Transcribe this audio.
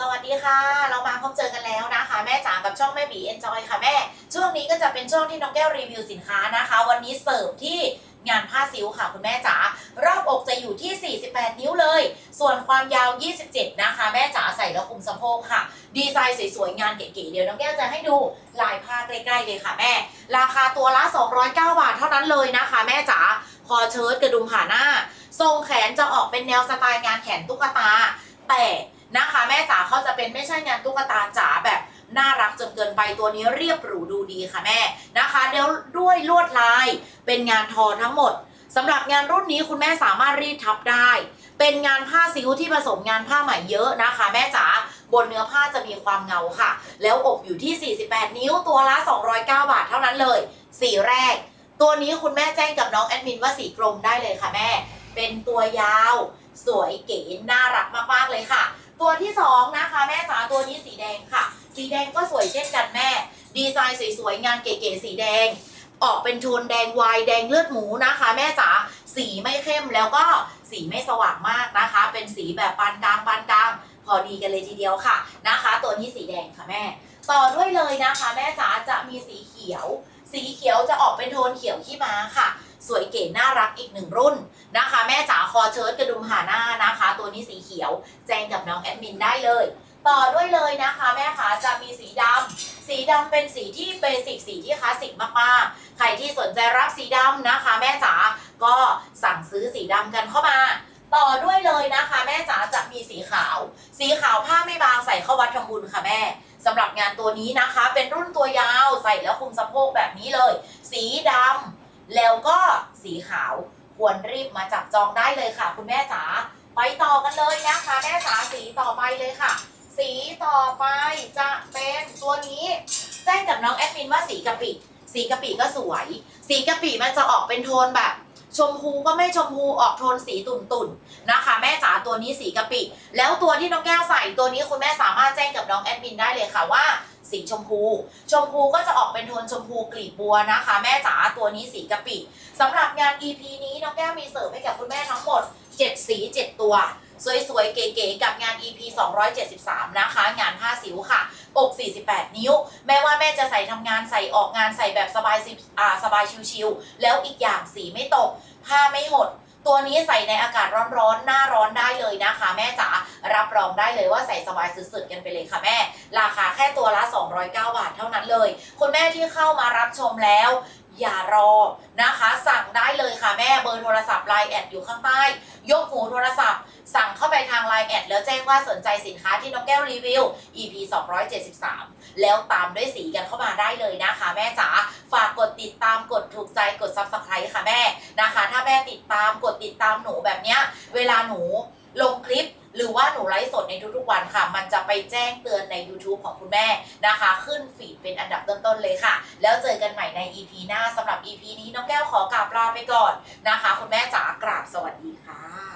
สวัสดีค่ะ เรามาพบเจอกันแล้วนะคะ แม่จ๋ากับช่องแม่บีเอนจอยค่ะแม่ ช่วงนี้ก็จะเป็นช่วงที่น้องแก้วรีวิวสินค้านะคะ วันนี้เสิร์ฟที่งานผ้าซิวค่ะคุณแม่จ๋ารอบอกจะอยู่ที่ 48 นิ้วเลย ส่วนความยาว 27 นะคะ แม่จ๋าใส่แล้วคุมสะโพกค่ะ ดีไซน์สวยๆงานเก๋ๆเดี๋ยวน้องแก้วจะให้ดูลายผ้าใกล้ๆเลยค่ะแม่ ราคาตัวละ 209 บาทเท่านั้นเลยนะคะ แม่จ๋าคอเชิ้ตกระดุมผ่าหน้า ทรงแขนจะออกเป็นแนวสไตล์งานแขนตุ๊กตา แต่ นะคะ แม่จ๋าเขาจะเป็นไม่ใช่งานตุ๊กตาจ๋าแบบน่ารักจนเกินไปตัวนี้เรียบหรูดูดีค่ะแม่นะคะเดี๋ยวด้วยลวดลายเป็นงานทอทั้งหมดสำหรับงานรุ่นนี้คุณแม่สามารถรีดทับได้ เป็นงานผ้าซิวที่ผสมงานผ้าไหมเยอะนะคะ แม่จ๋าบนเนื้อผ้าจะมีความเงาค่ะ แล้วอกอยู่ที่ 48 นิ้วตัวละ 209 บาทเท่านั้นเลย สีแรก ตัวนี้คุณแม่แจ้งกับน้องแอดมินว่าสีกรมได้เลยค่ะแม่ เป็นตัวยาว สวยเก๋น่ารักมากๆเลยค่ะ ตัวที่สองนะคะแม่จ๋าตัวนี้สีแดงค่ะ สีแดงก็สวยเช่นกันแม่ ดีไซน์สวยๆงานเก๋ๆสีแดง ออกเป็นโทนแดงวายแดงเลือดหมูนะคะ แม่จ๋าสีไม่เข้มแล้วก็สีไม่สว่างมากนะคะ เป็นสีแบบปานกลางปานกลางพอดีกันเลยทีเดียวค่ะนะคะ ตัวนี้สีแดงค่ะแม่ ต่อด้วยเลยนะคะ แม่จ๋าจะมีสีเขียว สีเขียวจะออกเป็นโทนเขียวขี้ม้าค่ะ สวยเก๋น่ารักอีกหนึ่งรุ่นนะคะ แม่จ๋าคอเชิ้ตกระดุมหาหน้านะคะ ตัวนี้สีเขียว แจ้งกับน้องแอดมินได้เลย ต่อด้วยเลยนะคะแม่ขาจะมีสีดำสีดำเป็นสีที่เบสิกสีที่คลาสสิกมากๆ ใครที่สนใจรับสีดำนะคะ แม่จ๋าก็สั่งซื้อสีดำกันเข้ามาต่อด้วยเลยนะคะ แม่จ๋าจะมีสีขาว สีขาวผ้าไม่บางใส่เข้าวัดทำบุญค่ะแม่สำหรับงานตัวนี้นะคะ เป็นรุ่นตัวยาวใส่แล้วคุมสะโพกแบบนี้เลย สีดำ แล้วก็สีขาวควรรีบมาจับจองได้เลยค่ะ คุณแม่จ๋าไปต่อกันเลยนะคะแม่จ๋าสีต่อไปเลยค่ะ สีต่อไปจะเป็นตัวนี้แจ้งกับน้องแอดมินว่าสีกะปิ สีกะปิก็สวย สีกะปิมันจะออกเป็นโทนแบบชมพูก็ไม่ชมพูออกโทนสีตุ่นๆนะคะ แม่จ๋าตัวนี้สีกะปิ แล้วตัวที่น้องแก้วใส่ตัวนี้คุณแม่สามารถแจ้งกับน้องแอดมินได้เลยค่ะว่า สีชมพู ชมพูก็จะออกเป็นโทนชมพูกลีบบัวนะคะ แม่จ๋าตัวนี้สีกะปิสำหรับงาน EP นี้น้องแก้วมีเสิร์ฟให้กับคุณแม่ทั้งหมด 7 สี 7 ตัว สวยๆ เก๋ๆกับงาน EP 273 นะคะ งานผ้าสิวค่ะอก 48 นิ้ว แม้ว่าแม่จะใส่ทำงานใส่ออกงานใส่แบบสบายอ่าสบายชิวๆแล้วอีกอย่างสีไม่ตก ผ้าไม่หด ตัวนี้ใส่ในอากาศร้อนๆ หน้าร้อนได้เลยนะคะ แม่จ๋า รองได้เลยว่าใส่สบายสุดๆกันไปเลยค่ะแม่ ราคาแค่ตัวละ 209 บาทเท่านั้นเลย คุณแม่ที่เข้ามารับชมแล้ว อย่ารอนะคะ สั่งได้เลยค่ะแม่เบอร์โทรศัพท์ไลน์แอดอยู่ข้างใต้ ยกหูโทรศัพท์ สั่งเข้าไปทางไลน์แอดแล้วแจ้งว่าสนใจสินค้าที่น้องแก้วรีวิว EP 273 แล้วตามด้วยสีกันเข้ามาได้เลยนะคะแม่จ๋าฝากกดติดตามกดถูกใจกด Subscribe ค่ะแม่นะคะ ถ้าแม่ติดตามกดติดตามหนูแบบเนี้ยเวลาหนู ลงคลิป หรือว่าหนูไลฟ์สดในทุกๆวันค่ะ มันจะไปแจ้งเตือนใน YouTube ของคุณแม่นะคะ ขึ้นฟีดเป็นอันดับต้นๆเลยค่ะ แล้วเจอกันใหม่ใน EP หน้าสำหรับ EP นี้น้องแก้วขอกราบลาไปก่อนนะคะ คุณแม่จ๋ากราบสวัสดีค่ะ